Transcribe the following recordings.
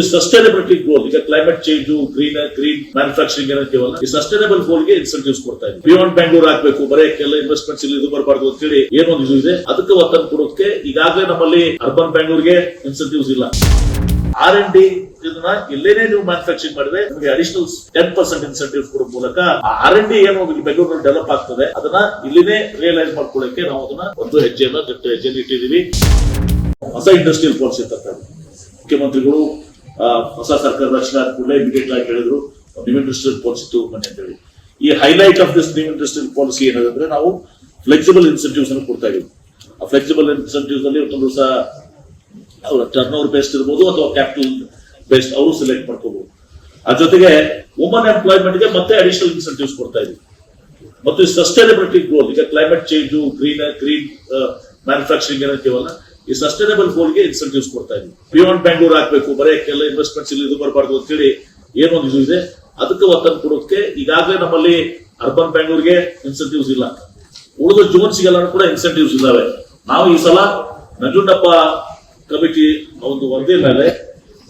ಈ sustainability goal ಈಗ climate change green green manufacturing ಏನಂತೀವಲ್ಲ ಈ ಸಸ್ಟೈನಬಲ್ ಗೋಲ್ಗೆ ಇನ್ಸೆಂಟಿವ್ಸ್ ಕೊಡ್ತಾ ಇದ್ದೀವಿ. ಬಿಯಾಂಡ್ ಬ್ಯಾಂಗ್ಳೂರ್ ಹಾಕ್ಬೇಕು ಬರೀ ಕೆಲ ಇನ್ವೆಸ್ಟ್ಮೆಂಟ್ಸ್ ಇಲ್ಲಿ ಇದು ಬರಬಾರ್ದು ಅಂತ ಹೇಳಿ ಏನೊಂದು ಇದು ಇದೆ. ಅದಕ್ಕೆ ಒತ್ತನ್ನು ಕೊಡೋದಕ್ಕೆ ಈಗಾಗಲೇ ನಮ್ಮಲ್ಲಿ ಅರ್ಬನ್ ಬ್ಯಾಂಗ್ಳೂರ್ಗೆ ಇನ್ಸೆಂಟಿವ್ಸ್ ಇಲ್ಲ. ಆರ್ ಎನ್ ಡಿ ಇದನ್ನ ಇಲ್ಲೇನೇ ನೀವು ಮ್ಯಾನುಫ್ಯಾಕ್ಚರಿಂಗ್ ಮಾಡಿದ್ರೆ ನಿಮಗೆ ಅಡಿಷನಲ್ ಟೆನ್ ಪರ್ಸೆಂಟ್ ಇನ್ಸೆಂಟಿವ್ ಕೊಡೋ ಮೂಲಕ ಆರ್ ಎನ್ ಡಿ ಏನು ಬೆಂಗಳೂರಲ್ಲಿ ಡೆವಲಪ್ ಆಗ್ತದೆ. ಅದನ್ನ ಇಲ್ಲಿನೇ ರಿಯಲೈಸ್ ಮಾಡ್ಕೊಳ್ಳಕ್ಕೆ ನಾವು ಅದನ್ನ ಒಂದು ಹೆಜ್ಜೆಯನ್ನ ದೊಡ್ಡ ಹೆಜ್ಜೆಯನ್ನು ಇಟ್ಟಿದೀವಿ ಹೊಸ ಇಂಡಸ್ಟ್ರಿಯಲ್ ಪಾಲಿಸಿ ತರ್ತಾರೆ ಮುಖ್ಯಮಂತ್ರಿಗಳು ಹೊಸ ಸರ್ಕಾರ ರಚನೆ ಆದ ಕೂಡಲೇ ಇಮಿಡಿಯೇಟ್ ಆಗಿ ಹೇಳಿದ್ರು. ನ್ಯೂ ಇಂಡಸ್ಟ್ರಿಯಲ್ ಪಾಲಿಸಿ ತಗೊಂಡ್ಬನ್ನಿ ಅಂತ ಹೇಳಿ ಈ highlight of this new industrial policy ಏನಂದ್ರೆ ನಾವು ಫ್ಲೆಕ್ಸಿಬಲ್ ಇನ್ಸೆಂಟಿವ್ಸ್ ಅನ್ನು ಕೊಡ್ತಾ ಇದೀವಿ. ಆ ಫ್ಲೆಕ್ಸಿಬಲ್ ಇನ್ಸೆಂಟಿವ್ಸ್ ಅಲ್ಲಿ ಒಂದು ದಿವಸ ಅವರ ಟರ್ನ್ ಓವರ್ ಬೇಸ್ಡ್ ಇರ್ಬೋದು ಅಥವಾ ಕ್ಯಾಪಿಟಲ್ ಬೇಸ್ಡ್ ಅವರು ಸೆಲೆಕ್ಟ್ ಮಾಡ್ಕೋಬಹುದು ಅದ್ರ ಜೊತೆಗೆ ವುಮನ್ ಎಂಪ್ಲಾಯ್ಮೆಂಟ್ಗೆ ಮತ್ತೆ ಅಡಿಷನಲ್ ಇನ್ಸೆಂಟಿವ್ಸ್ ಕೊಡ್ತಾ ಇದೀವಿ. ಮತ್ತು ಸಸ್ಟೈನಬಿಲಿಟಿ ಗ್ರೋತ್ ಈಗ climate change green green manufacturing ಏನಂತೀವಲ್ಲ ಈ ಸಸ್ಟೈನಬಲ್ಗೆ ಇನ್ಸೆಂಟಿವ್ಸ್ ಕೊಡ್ತಾ ಇದ್ವಿ ಬಿಯಾಂಡ್ ಬ್ಯಾಂಗ್ಳೂರ್ ಹಾಕ್ಬೇಕು, ಬರೇ ಕೆಲ ಇನ್ವೆಸ್ಟ್ಮೆಂಟ್ಸ್ ಇಲ್ಲಿ ಇದು ಬರಬಾರ್ದು ಅಂತ ಹೇಳಿ ಏನೊಂದು ಇದು ಇದೆ. ಅದಕ್ಕೆ ಒತ್ತನ್ನು ಕೊಡೋದಕ್ಕೆ ಈಗಾಗಲೇ ನಮ್ಮಲ್ಲಿ ಅರ್ಬನ್ ಬ್ಯಾಂಗ್ಳೂರ್ಗೆ ಇನ್ಸೆಂಟಿವ್ಸ್ ಇಲ್ಲ. ಉಳಿದ ಜೋನ್ಸ್ಗೆಲ್ಲ ಕೂಡ ಇನ್ಸೆಂಟಿವ್ಸ್ ಇದಾವೆ ನಾವು ಈ ಸಲ ನಂಜುಂಡಪ್ಪ ಕಮಿಟಿ ಒಂದು ವರದಿ ಮೇಲೆ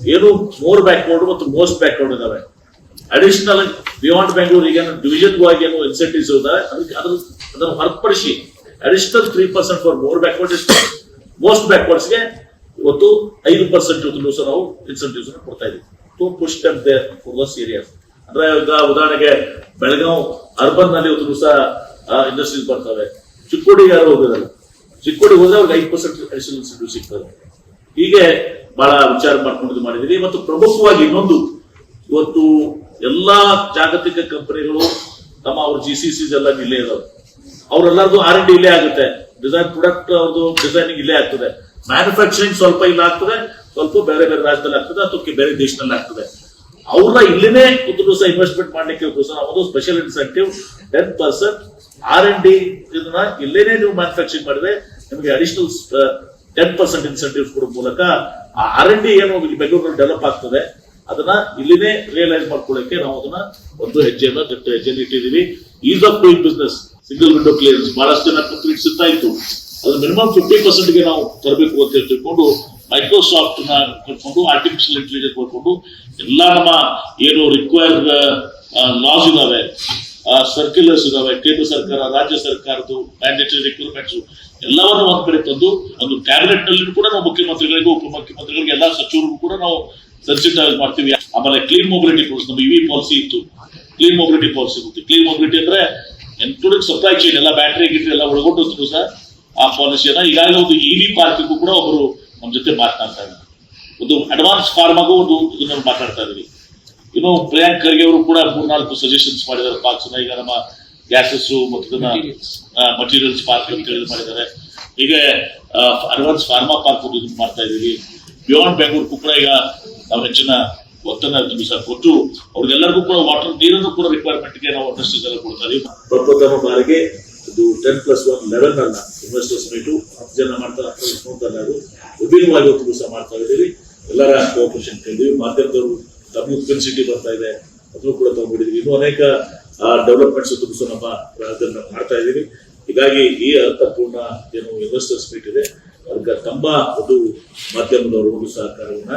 ಏನು ಮೋರ್ ಬ್ಯಾಕ್ವರ್ಡ್ ಮತ್ತು ಮೋಸ್ಟ್ ಬ್ಯಾಕ್ವರ್ಡ್ ಇದಾವೆ ಅಡಿಷನಲ್ ಬಿಯಾಂಡ್ ಬೆಂಗಳೂರು ಈಗ ಡಿವಿಷನ್ ಆಗಿ ಏನು ಇನ್ಸೆಂಟಿವ್ಸ್ ಇದಾವೆ ಅದಕ್ಕೆ ಅದನ್ನು ಹೊರತುಪಡಿಸಿ additional three percent for more backward most ಬ್ಯಾಕ್ವರ್ಡ್ಸ್ಗೆ ಇವತ್ತು ಐದು ಪರ್ಸೆಂಟ್ ಇವತ್ತು ಸಹ ನಾವು ಇನ್ಸೆಂಟಿವ್ಸ್ ಕೊಡ್ತಾ ಇದ್ದೀವಿ to push them there for areas ಅಂದ್ರೆ ಈಗ ಉದಾಹರಣೆಗೆ ಬೆಳಗಾವ್ ಅರ್ಬನ್ನಲ್ಲಿ ಇವತ್ತು ಸಹ ಇಂಡಸ್ಟ್ರೀಸ್ ಬರ್ತವೆ. ಚಿಕ್ಕೋಡಿಗೆ ಯಾರು ಹೋಗೋದಲ್ಲ ಚಿಕ್ಕೋಡಿ ಹೋದ್ರೆ ಅವ್ರಿಗೆ ಐದು ಪರ್ಸೆಂಟ್ ಅಡಿಷನಲ್ ಇನ್ಸೆಂಟಿವ್ ಸಿಗ್ತದೆ. ಹೀಗೆ ಬಹಳ ವಿಚಾರ ಮಾಡ್ಕೊಂಡು ಮಾಡಿದೀವಿ. ಮತ್ತು ಪ್ರಮುಖವಾಗಿ ಇನ್ನೊಂದು, ಇವತ್ತು ಎಲ್ಲಾ ಜಾಗತಿಕ ಕಂಪನಿಗಳು ತಮ್ಮ ಅವ್ರ ಜಿ ಸಿ ಸಿ ಎಲ್ಲ ಇಲ್ಲೇ ಇದಾವೆ ಅವ್ರೆಲ್ಲರದು ಆರ್ ಡಿ ಇಲ್ಲೇ ಆಗುತ್ತೆ. ಡಿಸೈನ್ ಪ್ರೊಡಕ್ಟ್ ಅವ್ರದ್ದು ಡಿಸೈನಿಂಗ್ ಇಲ್ಲೇ ಆಗ್ತದೆ. ಮ್ಯಾನುಫ್ಯಾಕ್ಚರಿಂಗ್ ಸ್ವಲ್ಪ ಇಲ್ಲ ಆಗ್ತದೆ, ಸ್ವಲ್ಪ ಬೇರೆ ಬೇರೆ ರಾಜ್ಯದಲ್ಲಿ ಆಗ್ತದೆ ಅಥವಾ ಬೇರೆ ದೇಶದಲ್ಲಿ ಆಗ್ತದೆ. ಅವ್ರನ್ನ ಇಲ್ಲಿನೇ ಒಂದು ದಿವಸ ಇನ್ವೆಸ್ಟ್ಮೆಂಟ್ ಮಾಡ್ಲಿಕ್ಕೆ ಸಹ ಒಂದು special incentive ten percent R and D ಇದನ್ನ ಇಲ್ಲೇನೆ ನೀವು ಮ್ಯಾನುಫ್ಯಾಕ್ಚರಿಂಗ್ ಮಾಡಿದ್ರೆ ನಿಮಗೆ ಅಡಿಷನಲ್ ಟೆನ್ ಪರ್ಸೆಂಟ್ ಇನ್ಸೆಂಟಿವ್ ಕೊಡೋ ಮೂಲಕ ಆ ಆರ್ ಎನ್ ಡಿ ಏನು ಬೆಂಗಳೂರಲ್ಲಿ ಡೆವಲಪ್ ಆಗ್ತದೆ, ಅದನ್ನ ಇಲ್ಲಿನೇ ರಿಯಲೈಸ್ ಮಾಡ್ಕೊಳ್ಳಕ್ಕೆ ನಾವು ಅದನ್ನ ಒಂದು ಹೆಜ್ಜೆಯನ್ನು ಹೆಜ್ಜೆಯನ್ನು ಇಟ್ಟಿದ್ದೀವಿ. Ease of doing business single window clearance ಬಹಳಷ್ಟು ಜನ ಸಿಗ್ತಾ ಇತ್ತು. ಅದು ಮಿನಿಮಮ್ ಫಿಫ್ಟಿ ಪರ್ಸೆಂಟ್ಗೆ ನಾವು ತರಬೇಕು ಅಂತ ತಿಳ್ಕೊಂಡು ಮೈಕ್ರೋಸಾಫ್ಟ್ನ ಕರ್ಕೊಂಡು ಆರ್ಟಿಫಿಷಿಯಲ್ ಇಂಟೆಲಿಜೆನ್ಸ್ ಕರ್ಕೊಂಡು ಎಲ್ಲ ನಮ್ಮ ಏನು ರಿಕ್ವೈರ್ಡ್ ಲಾಸ್ ಇದಾವೆ. ಸರ್ಕ್ಯುಲರ್ಸ್ ಇದಾವೆ. ಕೇಂದ್ರ ಸರ್ಕಾರ, ರಾಜ್ಯ ಸರ್ಕಾರದ್ದು ಮ್ಯಾಂಡೇಟರಿ ರಿಕ್ವೈರ್ಮೆಂಟ್ಸ್ ಎಲ್ಲವನ್ನು ಒಂದ್ ಕಡೆ ತಂದು ಒಂದು ಕ್ಯಾಬಿನೆಟ್ನಲ್ಲಿ ಕೂಡ ನಾವು ಮುಖ್ಯಮಂತ್ರಿಗಳಿಗೂ, ಉಪಮುಖ್ಯಮಂತ್ರಿಗಳಿಗೆ ಎಲ್ಲ ಸಚಿವರಿಗೂ ಕೂಡ ನಾವು ಸೆನ್ಸಿಟೈಸ್ ಮಾಡ್ತೀವಿ. ಆಮೇಲೆ ಕ್ಲೀನ್ ಮೊಬಿಲಿಟಿ ಪಾಲಿಸಿ ನಮ್ಮ ಇವಿ ಪಾಲಿಸಿ ಇತ್ತು. Clean mobility policy clean mobility ಅಂದ್ರೆ ಇನ್ಕ್ಲೂಡಿಂಗ್ ಸಪ್ಲೈ ಚೈನ್ ಎಲ್ಲ ಬ್ಯಾಟ್ರಿ ಗಿಟ್ರಿ ಎಲ್ಲ ಒಳಗೊಂಡು ಸರ್. ಆ ಪಾಲಿಸಿಯನ್ನ ಈಗಾಗಲೇ ಒಂದು ಇವಿ ಪಾರ್ಕಿಗೂ ಕೂಡ ಒಬ್ಬರು ನಮ್ಮ ಜೊತೆ ಮಾತನಾಡ್ತಾ ಇದ್ದಾರೆ ಒಂದು ಅಡ್ವಾನ್ಸ್ ಫಾರ್ಮಾಗೂ ಒಂದು ಇದನ್ನ ಮಾತಾಡ್ತಾ ಇದ್ದೀವಿ ಇನ್ನು ಪ್ರಿಯಾಂಕ್ ಖರ್ಗೆ ಅವರು ಕೂಡ ಮೂರ್ನಾಲ್ಕು ಸಜೆಷನ್ಸ್ ಮಾಡಿದ್ದಾರೆ. ಪಾರ್ಕ್ಸ್ ಈಗ ನಮ್ಮ ಗ್ಯಾಸಸ್ ಮತ್ತು ಇದನ್ನ ಮಟೀರಿಯಲ್ಸ್ ಪಾರ್ಕ್ ಅಂತ ಹೇಳಿ ಮಾಡಿದ್ದಾರೆ. ಈಗ ಅಡ್ವಾನ್ಸ್ ಫಾರ್ಮಾ ಪಾರ್ಕ್ ಇದನ್ನ ಮಾಡ್ತಾ ಇದೀವಿ ಬಿಯಾಂಡ್ ಬೆಂಗಳೂರು ಕೂಡ ಈಗ ನಾವು ಹೆಚ್ಚಿನ ಒತ್ತನ್ನ ಸಹ ಕೊಟ್ಟು ಅವ್ರಿಗೆಲ್ಲರಿಗೂ ಕೂಡ ವಾಟರ್ ನೀರನ್ನು ಕೂಡ ರಿಕ್ವೈರ್ಮೆಂಟ್ಗೆ ನಾವು ಇಂಡಸ್ಟ್ರೀಸ್ ಎಲ್ಲ ಕೊಡ್ತಾರೆ ಪ್ರಪ್ರಥಮ ಬಾರಿಗೆ ಇದು ಟೆನ್ ಪ್ಲಸ್ ಒನ್ ಲೆವೆನ್ ಅನ್ನ ಇನ್ವೆಸ್ಟರ್ಸ್ ಮೀಟು ಹತ್ತು ಜನ ಮಾಡ್ತಾರೆ, ಹತ್ತು ಅದು. ವಿಭಿನ್ನವಾಗಿ ಒಂದು ದಿವಸ ಮಾಡ್ತಾ ಇದ್ದೀವಿ. ಎಲ್ಲರ ಕೋಪರೇಷನ್ ಕೇಳಿದ್ವಿ ಮಾಧ್ಯಮದವರು ತಮ್ಮ ಫಿಲ್ಮ್ ಸಿಟಿ ಬರ್ತಾ ಇದೆ. ಅದನ್ನು ಕೂಡ ತಗೊಂಡಿದ್ದೀವಿ ಇನ್ನೂ ಅನೇಕ ಡೆವಲಪ್ಮೆಂಟ್ಸ್ ದಿವಸ ನಮ್ಮ ರಾಜ್ಯದಲ್ಲಿ ಮಾಡ್ತಾ ಇದ್ದೀವಿ. ಹೀಗಾಗಿ ಈ ಅರ್ಥಪೂರ್ಣ ಏನು ಇನ್ವೆಸ್ಟರ್ಸ್ ಮೀಟ್ ಇದೆ. ಅದಕ್ಕೆ ತಮ್ಮ ಒಂದು ಮಾಧ್ಯಮದವರು ಸಹಕಾರವನ್ನ